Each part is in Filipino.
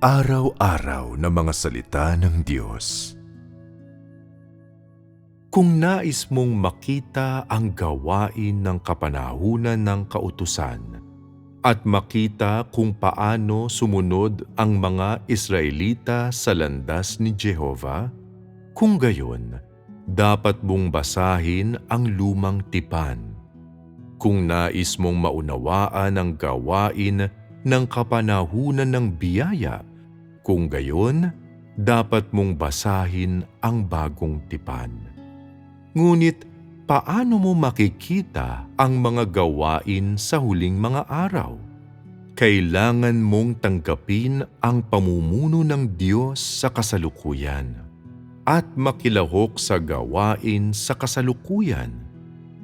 Araw-araw na mga salita ng Diyos. Kung nais mong makita ang gawain ng kapanahunan ng kautusan at makita kung paano sumunod ang mga Israelita sa landas ni Jehova, kung gayon, dapat mong basahin ang lumang tipan. Kung nais mong maunawaan ang gawain ng kapanahunan ng biyaya, kung gayon, dapat mong basahin ang bagong tipan. Ngunit paano mo makikita ang mga gawain sa huling mga araw? Kailangan mong tanggapin ang pamumuno ng Diyos sa kasalukuyan at makilahok sa gawain sa kasalukuyan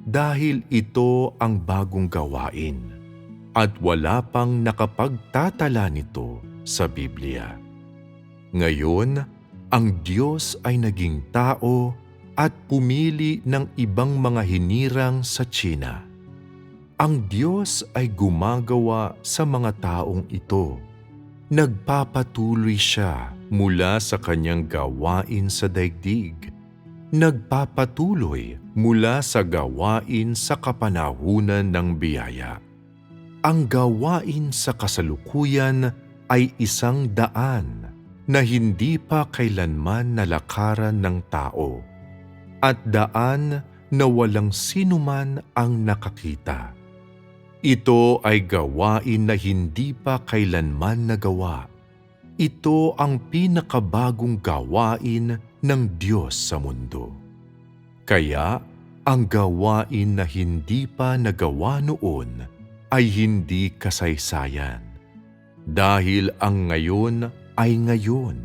dahil ito ang bagong gawain at wala pang nakapagtatala nito sa Biblia. Ngayon, ang Diyos ay naging tao at pumili ng ibang mga hinirang sa China. Ang Diyos ay gumagawa sa mga taong ito. Nagpapatuloy siya mula sa kanyang gawain sa daigdig. Nagpapatuloy mula sa gawain sa kapanahunan ng biyaya. Ang gawain sa kasalukuyan ay isang daan na hindi pa kailanman nalakaran ng tao at daan na walang sinuman ang nakakita. Ito ay gawain na hindi pa kailanman nagawa. Ito ang pinakabagong gawain ng Diyos sa mundo. Kaya ang gawain na hindi pa nagawa noon ay hindi kasaysayan. Dahil ang ngayon ay ngayon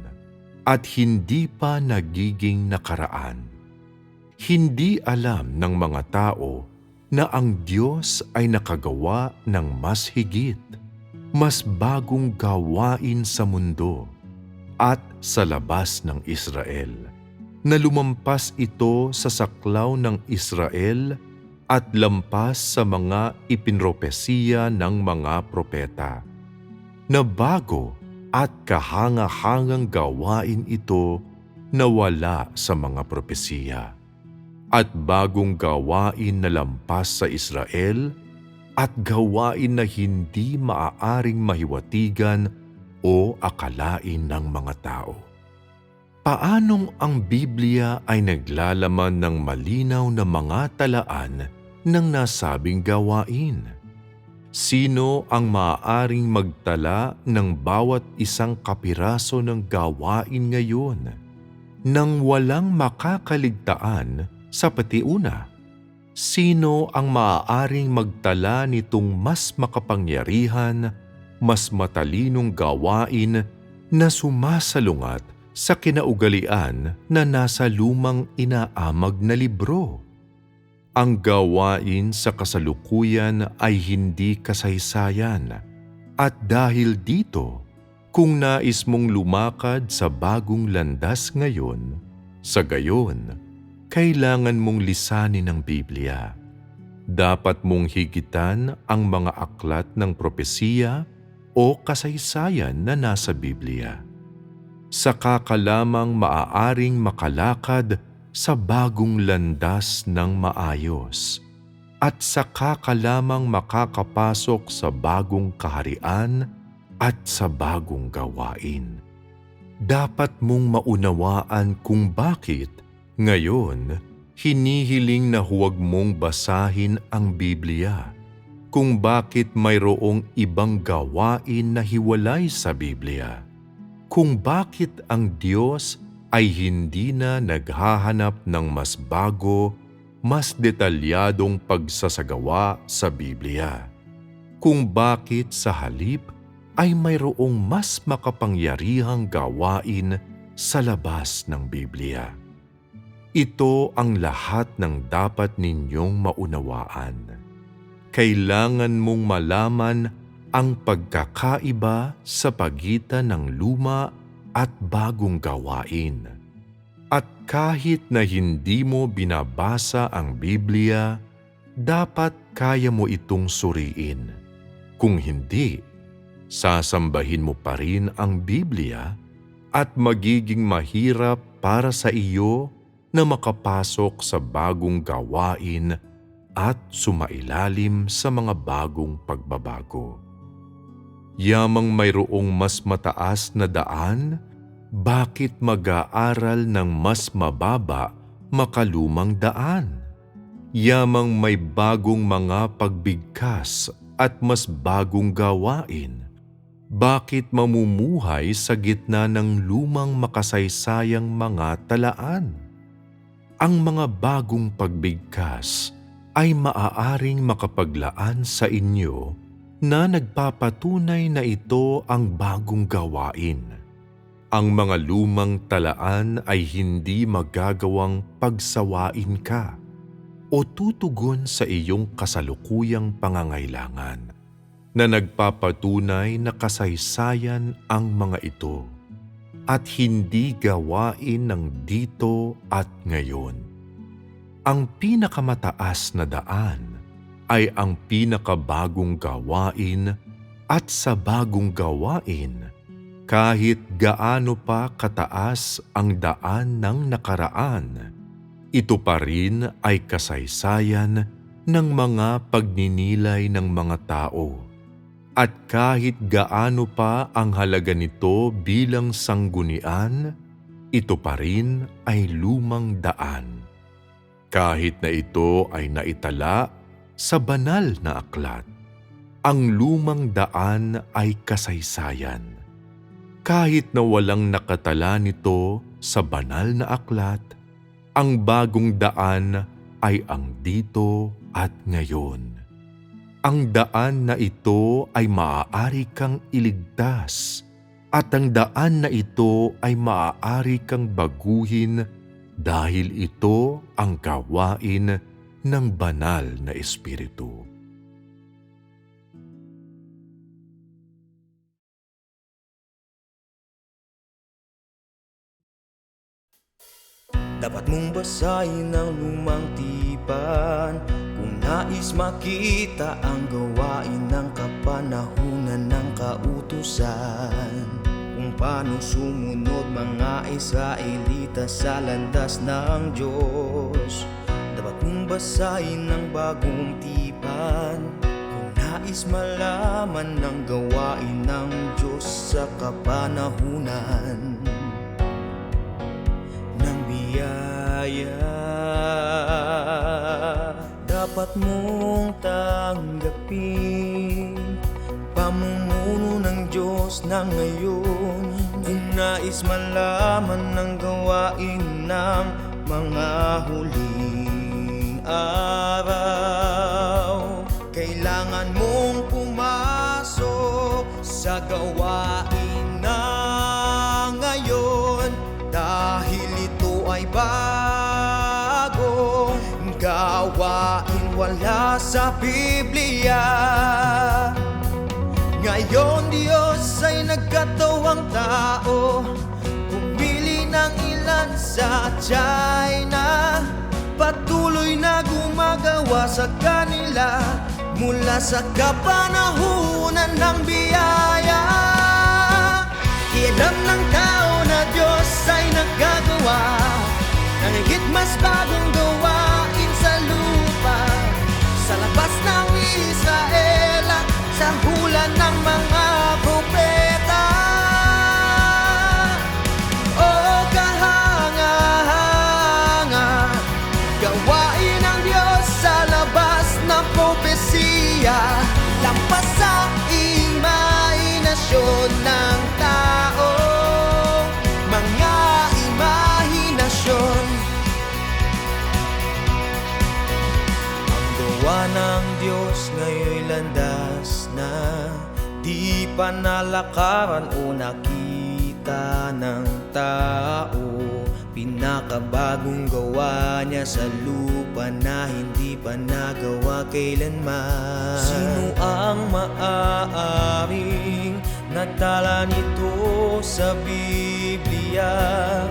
at hindi pa nagiging nakaraan. Hindi alam ng mga tao na ang Diyos ay nakagawa ng mas higit, mas bagong gawain sa mundo at sa labas ng Israel, na lumampas ito sa saklaw ng Israel at lampas sa mga ipinropesiya ng mga propeta, na bago at kahanga-hangang gawain ito na wala sa mga propesiya at bagong gawain na lampas sa Israel at gawain na hindi maaaring mahiwatigan o akalain ng mga tao. Paanong ang Biblia ay naglalaman ng malinaw na mga talaan ng nasabing gawain? Sino ang maaaring magtala ng bawat isang kapiraso ng gawain ngayon nang walang makakaligtaan sa patiuna, sino ang maaaring magtala nitong mas makapangyarihan, mas matalinong gawain na sumasalungat sa kinaugalian na nasa lumang inaamag na libro? Ang gawain sa kasalukuyan ay hindi kasaysayan at dahil dito, kung nais mong lumakad sa bagong landas ngayon, sa gayon, kailangan mong lisanin ang Biblia. Dapat mong higitan ang mga aklat ng propesiya o kasaysayan na nasa Biblia. Saka ka lamang maaaring makalakad sa bagong landas ng maayos at saka ka lamang makakapasok sa bagong kaharian at sa bagong gawain. Dapat mong maunawaan kung bakit ngayon, hinihiling na huwag mong basahin ang Biblia kung bakit mayroong ibang gawain na hiwalay sa Biblia. Kung bakit ang Diyos ay hindi na naghahanap ng mas bago, mas detalyadong pagsasagawa sa Biblia. Kung bakit sa halip ay mayroong mas makapangyarihang gawain sa labas ng Biblia. Ito ang lahat ng dapat ninyong maunawaan. Kailangan mong malaman ang pagkakaiba sa pagitan ng luma at bagong gawain. At kahit na hindi mo binabasa ang Biblia, dapat kaya mo itong suriin. Kung hindi, sasambahin mo pa rin ang Biblia at magiging mahirap para sa iyo na makapasok sa bagong gawain at sumailalim sa mga bagong pagbabago. Yamang mayroong mas mataas na daan, bakit mag-aaral ng mas mababa makalumang daan? Yamang may bagong mga pagbigkas at mas bagong gawain, bakit mamumuhay sa gitna ng lumang makasaysayang mga talaan? Ang mga bagong pagbigkas ay maaaring makapaglaan sa inyo na nagpapatunay na ito ang bagong gawain. Ang mga lumang talaan ay hindi magagawang pagsawain ka o tutugon sa iyong kasalukuyang pangangailangan na nagpapatunay na kasaysayan ang mga ito at hindi gawain ng dito at ngayon. Ang pinakamataas na daan ay ang pinakabagong gawain at sa bagong gawain, kahit gaano pa kataas ang daan ng nakaraan, ito pa rin ay kasaysayan ng mga pagninilay ng mga tao at kahit gaano pa ang halaga nito bilang sanggunian, ito pa rin ay lumang daan. Kahit na ito ay naitala sa banal na aklat, ang lumang daan ay kasaysayan. Kahit na walang nakatala nito sa banal na aklat, ang bagong daan ay ang dito at ngayon ang daan na ito ay maaari kang iligtas at ang daan na ito ay maaari kang baguhin dahil ito ang gawain ng banal na Espiritu. Dapat mong basahin ang lumang tipan. Kung nais makita ang gawain ng kapanahunan ng kautusan. Kung paano sumunod mga Israelita sa landas ng Diyos basahin ang bagong tipan. Kung nais malaman ang gawain ng Diyos sa kapanahunan. Ng biyaya Dapat mong tanggapin. Pamumuno ng Diyos na ngayon. Kung nais malaman ng gawain ng mga huling araw. Kailangan mong pumasok sa gawain na ngayon. Dahil ito ay bagong gawain wala sa Biblia. Ngayon Diyos ay nagkatawang tao. Pumili ng ilan sa China Patuloy na gumagawa sa kanila Mula sa kapanahunan ng biyaya. Ilam ng tao na Diyos ay nagagawa Ng higit mas bagong gawain sa lupa Sa labas ng Israel sa hula ng mga ng propesiya Lampas sa imahinasyon ng tao. Mga imahinasyon. Ang gawa ng Diyos ngayon'y landas na Di pa nalakaran o nakita ng tao Pinakabagong gawa niya sa lupa na hindi pa nagawa kailanman. Sino ang maaaring nagtala nito sa Biblia?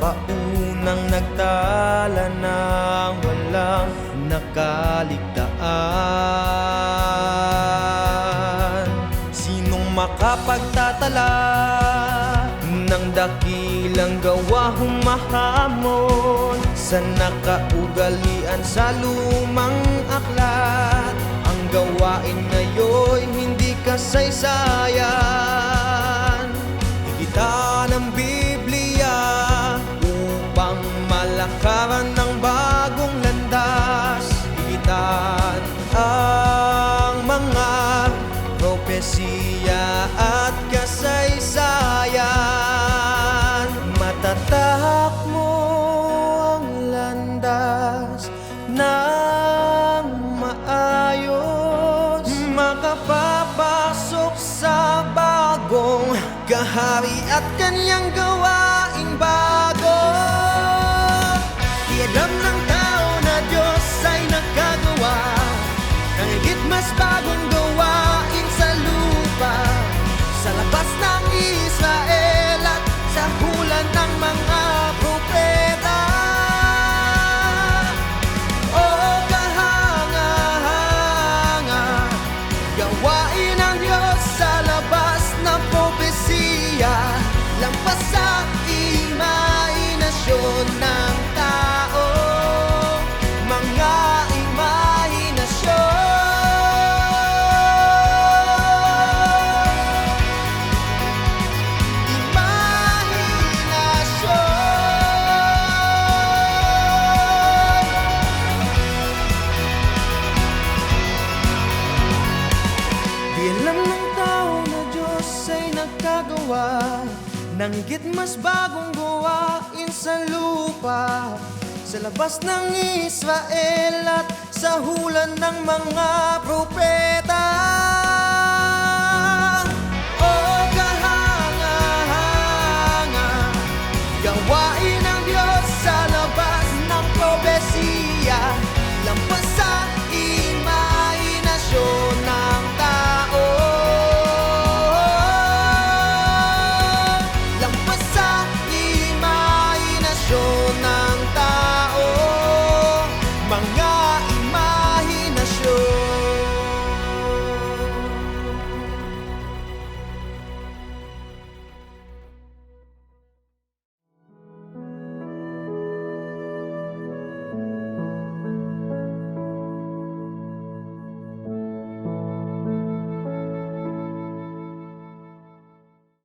Paunang nagtala ng walang nakaligtaan. Sinong makapagtala tala Ng dakilang gawa humahamon Sa nakaugalian sa lumang aklat. Ang gawain ngayon hindi kasaysayan. Higita ng Biblia Upang malakaran ng bagong kahari at kanyang gawaing bago. Iadam ng tao na Diyos ay nagkagawa. Ng mas bagong gawain Ng higit mas bagong gawain sa lupa Sa labas ng Israel at sa hulan ng mga propeta